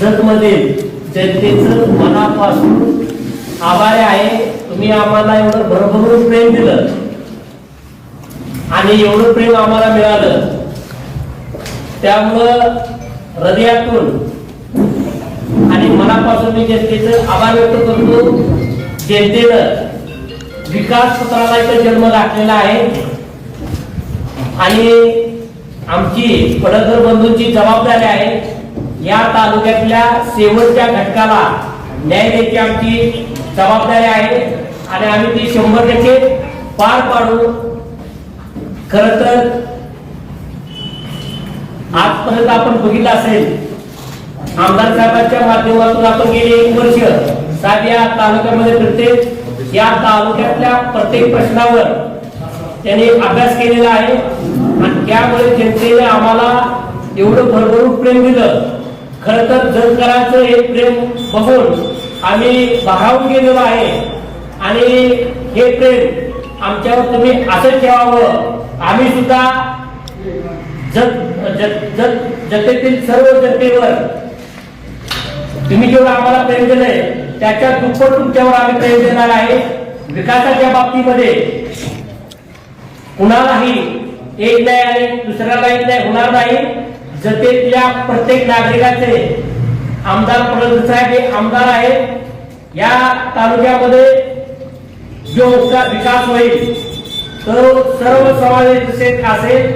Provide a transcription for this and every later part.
जतमध्ये जनतेचं मनापासून आभारी आहे. तुम्ही आम्हाला एवढं भरभरून प्रेम दिलं. आणि एवढं प्रेम आम्हाला मिळालं. त्यामुळं हृदयातून आणि मनापासून मी जनतेचं आभार व्यक्त करतो. जनतेनं विकास पत्राला इथं जन्म घातलेला आहे. आणि आमची पडघर बंधूंची जबाबदारी आहे. या तालुक्यातल्या शेवटच्या घटकाला न्याय द्यायची आमची जबाबदारी आहे. आणि आम्ही ती शंभर टक्के पार पाडू. खर तर आजपर्यंत आपण बघितलं असेल आमदार साहेबांच्या माध्यमातून आपण गेले एक वर्ष. साहेब या तालुक्यामध्ये प्रत्येक या तालुक्यातल्या प्रत्येक प्रश्नावर त्यांनी अभ्यास केलेला आहे. आणि त्यामुळे जनतेने आम्हाला एवढं भरभरून प्रेम दिलं. खर तर जगकरांचं हे प्रेम बघून आम्ही भारावून गेलेलो आहे. आणि हे प्रेम आमच्यावर तुम्ही असं ठेवावं. आम्ही सुद्धा जग जग- जगतेतील सर्व जनतेवर तुम्ही जेवढं आम्हाला प्रेम दिलंय त्याच्या दुप्पट तुमच्यावर आम्ही प्रेम देणार आहे. विकासाच्या बाबतीमध्ये कुणालाही एक नाही आणि दुसऱ्याला एक नाही होणार नाही. जतेतल्या प्रत्येक नागरिकाचे आमदार पडोल साहेब हे आमदार आहेत. या तालुक्यामध्ये जो विकास होईल. तो सर्व समावेश असेल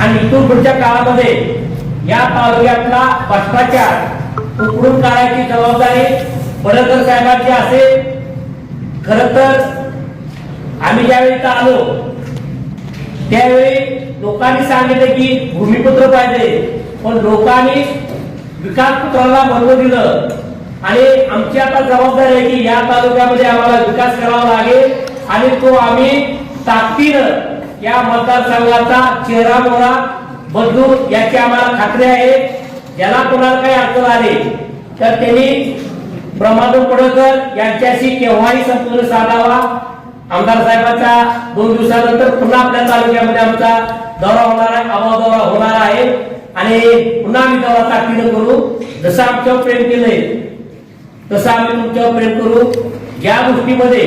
आणि इथून पुढच्या काळामध्ये या तालुक्यातला भ्रष्टाचार उकडून काढायची जबाबदारी पडकर साहेबांची असेल. खर तर आम्ही ज्यावेळी आलो त्यावेळी लोकांनी सांगितलं की भूमिपुत्र पाहिजे. पण लोकांनी विकास पुत्राला महत्त्व दिलं. आणि आमची आता जबाबदारी आहे की या तालुक्यामध्ये आम्हाला विकास करावा लागेल. आणि तो आम्ही ताकदीनं या मतदारसंघाचा चेहरा मोहरा बदलू याची आम्हाला खात्री आहे. ज्याला कोणाला काही अडचण आली तर त्यांनी प्रमाण पडकर यांच्याशी केव्हाही संपूर्ण साधावा. आमदार साहेबांचा दोन दिवसानंतर पुन्हा आपल्या तालुक्यामध्ये आमचा दौरा होणार आहे अभाव दौरा होणार आहे. आणि पुन्हा आम्ही दौरा ताकदीनं करू. जसं आमच्यावर प्रेम केलंय तसं आम्ही तुमच्यावर प्रेम करू. ज्या गोष्टीमध्ये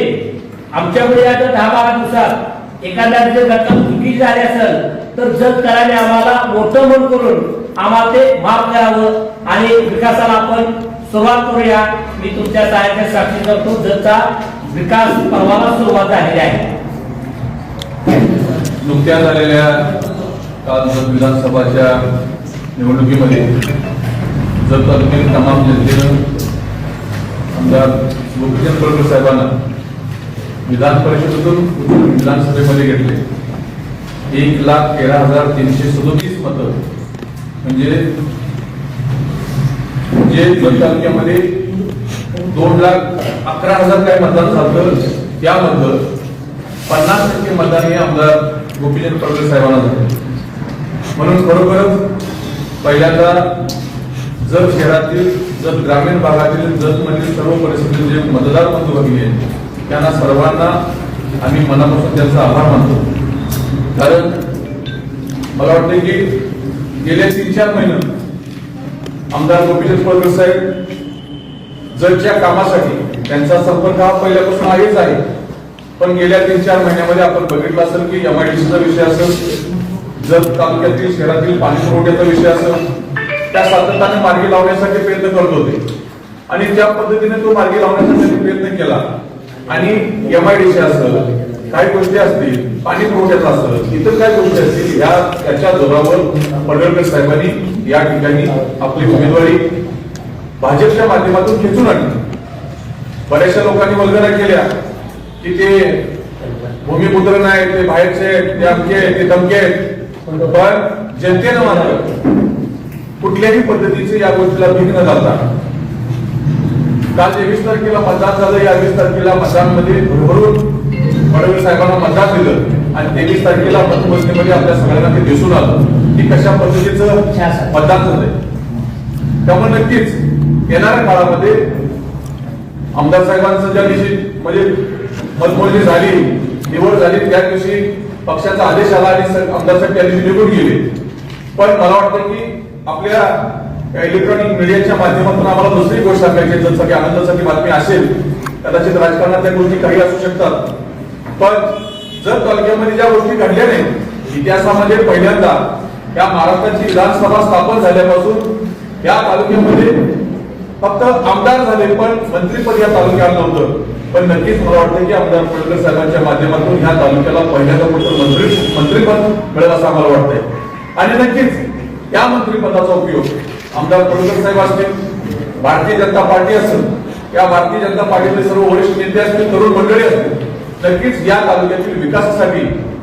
आमच्याकडे आता दहा बारा दिवसात एखाद्या जर रक्कम चुकी झाली असेल तर जग कराने आम्हाला मोठं मन करून आम्हाला ते माफ करावं आणि विकासाला आपण सुरुवात करूया. मी तुमच्या सहाय्याच्या साक्षी करतो. जगचा विकास पर्वाला सुरुवात झालेली आहे. नुकत्याच झालेल्या काल जत विधानसभाच्या निवडणुकीमध्ये जत तालुक्यातील तमाम जनतेनं आमदार गोपीचंद पडकर साहेबांना विधान परिषदेतून विधानसभेमध्ये घेतले. एक लाख तेरा हजार तीनशे सदोतीस मतं. म्हणजे जे जत तालुक्यामध्ये दोन लाख अकरा हजार काय मतदान झालं त्यामधलं पन्नास टक्के मतदान हे आमदार गोपीचंद पडकर साहेबांना झाले म्हणून खरोखरच पहिल्यांदा जत शहरातील जत ग्रामीण भागातील जतमधील सर्व परिस्थितीत जे मतदार बंधू भगिनी आहेत त्यांना सर्वांना आम्ही मनापासून त्यांचा आभार मानतो. कारण मला वाटतं की गेले तीन चार महिने आमदार गोपीचंद पडकर साहेब जतच्या कामासाठी त्यांचा संपर्क हा पहिल्यापासून आहेच आहे. पण गेल्या तीन चार महिन्यामध्ये आपण बघितलं असेल की एमआयडीसीचा विषय असेल जत तालुक्यातील शहरातील पाणी पुरवठ्याचा विषय असेल त्या सातत्याने मार्गी लावण्यासाठी प्रयत्न करत होते. आणि त्या पद्धतीने तो मार्गी लावण्यासाठी प्रयत्न केला. आणि एमआयडीसी असेल काही गोष्टी असतील पाणी पुरवठ्याचा असेल इतर काही गोष्टी असतील या त्याच्या जोरावर पडळकर साहेबांनी या ठिकाणी आपली उमेदवारी भाजपच्या माध्यमातून खेचून आणली. बऱ्याचशा लोकांनी वल्गना केल्या. की ते भूमिपुत्र नाही ते बाहेरचे आहेत, ते अमके आहेत, ते धमके आहेत. पण जनतेनं मात्र कुठल्याही पद्धतीचे या गोष्टीला भीक न घालता काल तेवीस तारखेला मतदान झालं या वीस तारखेला मतदानमध्ये भरभरून फडणवीस साहेबांना मतदान दिलं आणि तेवीस तारखेला मतमोजणीमध्ये आपल्या सगळ्यांना ते दिसून आलं की कशा पद्धतीचं मतदान झालंय त्यामुळे नक्कीच येणाऱ्या काळामध्ये आमदार साहेबांचं ज्या दिवशी म्हणजे मतमोजणी झाली निवड झाली त्या दिवशी पक्षाचा आदेश आला आणि स- आमदार साहेब त्या दिवशी निवडून गेले. पण मला वाटतं की आपल्या इलेक्ट्रॉनिक मीडियाच्या माध्यमातून आम्हाला दुसरी गोष्ट सांगायची जर जसं की आनंदासाठी बातमी असेल कदाचित राजकारणातल्या गोष्टी काही असू शकतात. पण जर तालुक्यामध्ये ज्या गोष्टी घडल्या नाही इतिहासामध्ये पहिल्यांदा या महाराष्ट्राची विधानसभा स्थापन झाल्यापासून या तालुक्यामध्ये फक्त आमदार झाले पण मंत्रीपद या तालुक्यात नव्हतं. पण नक्कीच मला वाटतं की आमदार पडकर साहेबांच्या माध्यमातून ह्या तालुक्याला पहिल्यांदा मोठं मंत्री मंत्रीपद मिळेल असं आम्हाला वाटतंय. आणि नक्कीच या मंत्रिपदाचा उपयोग आमदार पडकर साहेब असतील भारतीय जनता पार्टी असेल या भारतीय जनता पार्टीचे सर्व वरिष्ठ नेते असतील तरुण मंडळी असतील नक्कीच या तालुक्यातील विकासासाठी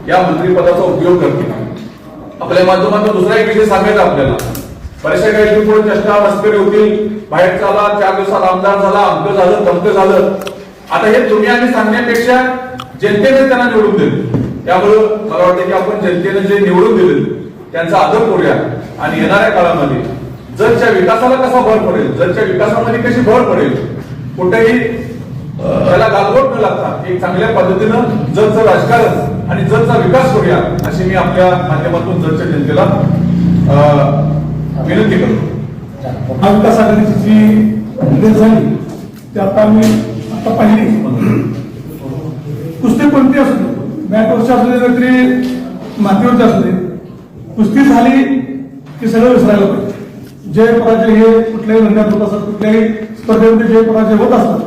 या मंत्रिपदाचा उपयोग करतील. आपल्या माध्यमातून दुसरा एक विषय सांगायचा आपल्याला. बऱ्याचशा काही चष्टा मस्करी होतील बाहेर चाला चार दिवसात आमदार झाला अमकं झालं तमकं झालं आता हे तुम्ही आणि सांगण्यापेक्षा जनतेने त्यांना निवडून दिले. त्यामुळं मला वाटतं की आपण जनतेने जे निवडून दिले त्यांचा आदर करूया. आणि येणाऱ्या काळामध्ये जगच्या विकासाला कसा भर पडेल जगच्या विकासामध्ये कशी भर पडेल कुठेही त्याला गालबोट न लागता एक चांगल्या पद्धतीनं जगचं राजकारण आणि जगचा विकास करूया अशी मी आपल्या माध्यमातून जगच्या जनतेला विनंती करतो. महाविकास आघाडीची जी झाली ती आता तर पहिली पाहिली कुस्ती कोणती असू दे. बॅटवरची असू दे तरी मातीवरची असू दे. कुस्ती झाली की सगळं विसरायला पाहिजे. जय पराजय हे कुठल्याही धंद्यात होत असतात कुठल्याही स्पर्धेमध्ये जय पराजय होत असतात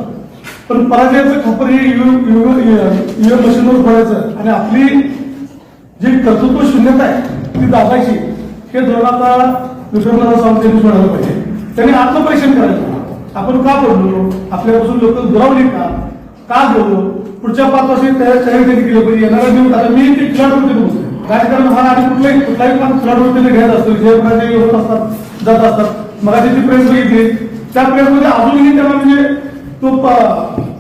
पण पराजयाचं खपर हे ईव्हीएम मशीनवर पडायचं आणि आपली जी कर्तृत्व शून्यता आहे ती दाबायची हे धोरण आता विश्वनाथ स्वामी यांनी सोडायला पाहिजे. त्यांनी आत्मपरीक्षण करायचं. आपण का बोललो? आपल्यापासून लोक दुरावले का? का बोललो? पुढच्या पाच वर्षी त्या तयारी त्यांनी केली पाहिजे? येणारा दिवस आता मी ते खिलाडूवरती बघतो राजकारण हा आणि कुठलाही कुठलाही काम खिलाडूवरतीने घेत असतो. जे पराजय होत असतात जात असतात. मग ती प्रेस बघितली. त्या प्रेसमध्ये अजूनही त्यांना म्हणजे तो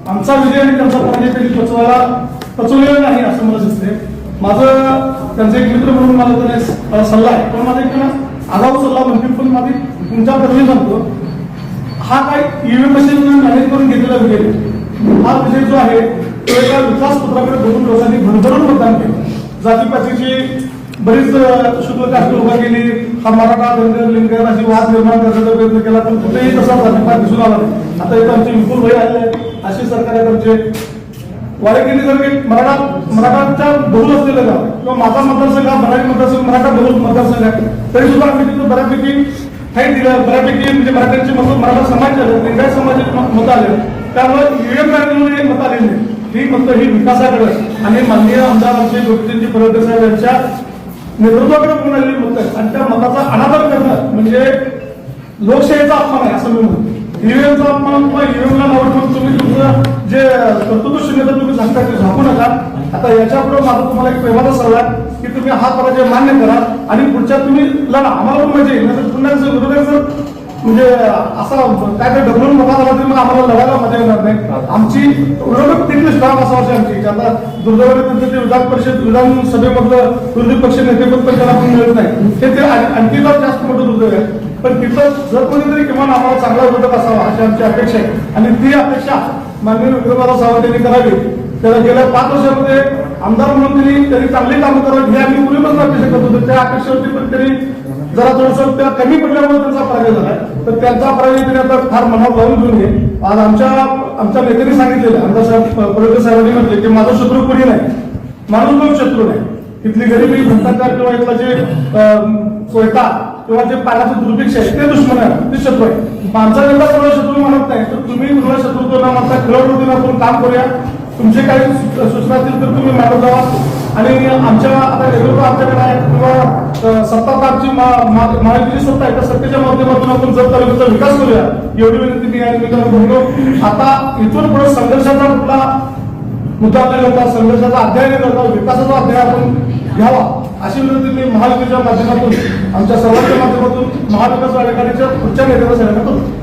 आमचा विजय आणि त्यांचा पराजय त्यांनी पचवायला पचवलेला नाही असं मला दिसते माझं त्यांचा एक मित्र म्हणून मला त्याने सल्ला आहे. पण माझा एक त्यांना आगाऊ सल्ला म्हणते पण माझी तुमच्या बदली सांगतो हा काय ईव्हीएम मशीन मॅनेज करून घेतलेला विजय हा विजय जो आहे तो एका विकास पत्राकडे बघून लोकांनी भरभरून मतदान केलं. जातीपातीची बरीच शुद्ध कास्ट उभा केली. हा मराठा धनगर लिंगर अशी वाद निर्माण करण्याचा प्रयत्न केला पण कुठेही तसा जातीपात दिसून आला नाही. आता इथं आमचे विपुल भाई आले अशी सरकार आहेत आमचे. वाडेकेंनी जर एक मराठा मराठाच्या बहुल असलेलं गाव किंवा माझा मतदारसंघ हा मराठी मतदारसंघ मराठा बहुल मतदारसंघ आहे. तरी सुद्धा आम्ही तिथं बऱ्यापैकी काही दिलं बऱ्यापैकी म्हणजे मराठ्यांची मत मराठा समाज झाले लिंगायत समाजाचे मत आले. त्यामुळे ईव्हीएम मत मतं आलेली नाही. ही मत ही विकासाकडे आणि माननीय आमदार आमचे गोपीचंदजी पडळकर साहेब यांच्या नेतृत्वाकडे पूर्ण आलेली आहेत. आणि त्या मताचा अनादर करणं म्हणजे लोकशाहीचा अपमान आहे असं मी म्हणतो. ईव्हीएमचा अपमान किंवा ईव्हीएम जे कर्तृत्व तुम्ही सांगता की झाकू नका. आता याच्यापुढे माझा तुम्हाला एक प्रेमाचा सल्ला की तुम्ही हा पराजय मान्य करा आणि पुढच्या तुम्ही लढा. आम्हाला पण म्हणजे पुन्हा जर विरोधक जर म्हणजे असा काय काय डबलून मोठा झाला तरी मग आम्हाला लढायला मजा येणार नाही. आमची विरोधक तिथली स्ट्रॉंग असावं अशी आमची आता दुर्दैवाने त्यांचं ते विधान परिषद विधानसभेमधलं विरोधी पक्ष नेतेपद पण त्यांना पण मिळत नाही. हे ते आणखी जर जास्त मोठं दुर्दैव आहे. पण तिथं जर कोणीतरी किमान आम्हाला चांगला विरोधक असावा अशी आमची अपेक्षा आहे. आणि ती अपेक्षा माननीय विक्रमराव सावंत यांनी करावी. त्याला गेल्या पाच वर्षामध्ये आमदार म्हणून त्यांनी त्यांनी चांगली कामं करावी हे आम्ही पूर्वीपासून अपेक्षा करत होतो. त्या अपेक्षेवरती पण त्यांनी जरा थोडस त्या कमी पडल्यामुळे त्यांचा पराजय झाला. तर त्यांचा पराजय त्यांनी आता फार मनावर लावून घेऊन घे. आज आमच्या आमच्या नेत्यांनी सांगितलेलं आमदार साहेब पडळकर साहेबांनी म्हटले की माझा शत्रू कोणी नाही माणूस पण शत्रू नाही. इथली गरिबी भ्रष्टाचार किंवा इथला जे अं, किंवा जे पाण्याचं दुर्भिक्ष आहे ते दुश्मन आहे ते शत्रू आहे. माणसा नेता कोणाला शत्रू म्हणत नाही तर तुम्ही गृह शत्रुत्व न मानता खेळवडून आपण काम करूया. तुमचे काही सूचना असतील तर तुम्ही मानत जावा आणि आमच्या आता नेतृत्व आमच्याकडे आहे किंवा सत्ताची माहिती तर महायुतीची सत्ता आहे त्या सत्तेच्या माध्यमातून आपण जर तालुक्याचा विकास करूया. एवढी विनंती मी या निमित्तानं आता इथून पुढे संघर्षाचा कुठला मुद्दा आपल्याला होता संघर्षाचा अध्याय न करता विकासाचा अध्याय आपण घ्यावा. अशी विनंती मी महायुतीच्या माध्यमातून आमच्या सर्वांच्या माध्यमातून महाविकास आघाडीच्या पुढच्या नेत्याला सगळ्यांना करतो.